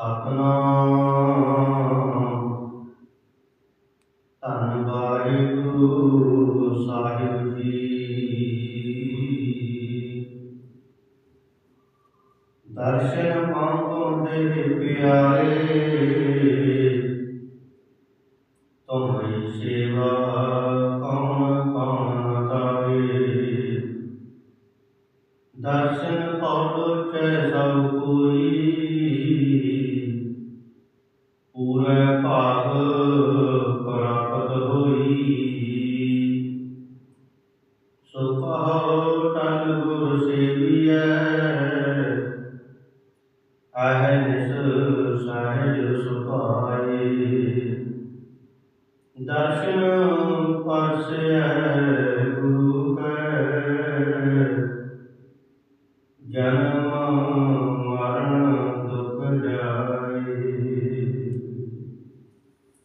ਸਤਨਾਮ ਧੰਨ ਵਾਹਿਗੁਰੂ ਸਾਹਿਬ ਜੀ। ਦਰਸ਼ਨ ਪਾਉਂ ਦੇ ਪਿਆਰੇ, ਤੁਮਰੀ ਸੇਵਾ ਕੌਣ ਕੌਣ ਤਾਵੇ ਦਰਸ਼ਨ ਪਾਉ ਚੈ ਸਭ ਦਰਸ਼ਨ ਪਰਸੈ ਗੁਰੂ ਕੈ ਜਨਮ ਮਰਨ ਦੁਖ ਜਾਏ।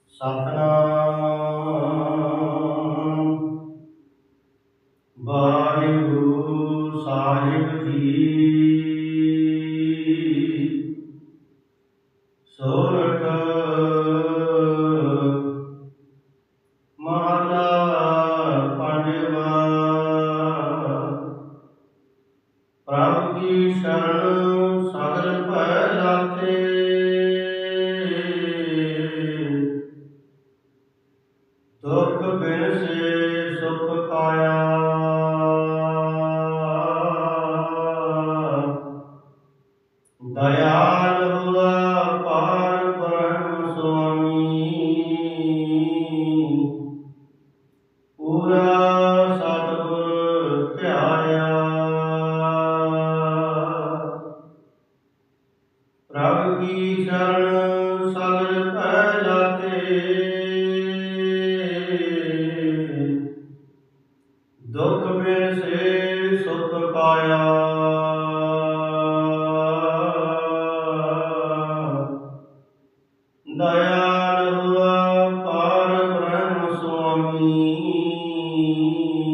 ਸਤਨਾਮ। ਵਾਹਿਗੁਰੂ ਸਾਹਿਬ ਜੀ। ਸੋਰਠ ਸ਼ਰਨ ਸਗਲ ਭੈ ਲਾਥੇ। ਦੁਖ ਬਿਨ ਸੇ ਸੁਖ ਪਾਇਆ। ਦਇਆਲ ਹੁਆ ਪਾਰ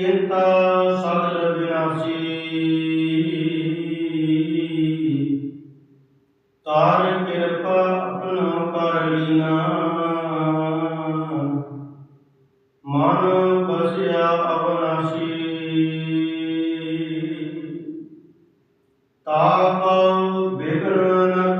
ਚਿੰਤਾ ਸਗਲ ਵਿਨਾਸ਼ੀ ਤਾਰ ਕਿਰਪਾ ਆਪਣਾ ਕਰ ਲੀਨਾ। ਮਨ ਬਸਿਆ ਅਬਨਾਸ਼ੀ। ਤਾਪਉ ਬਿਗੜ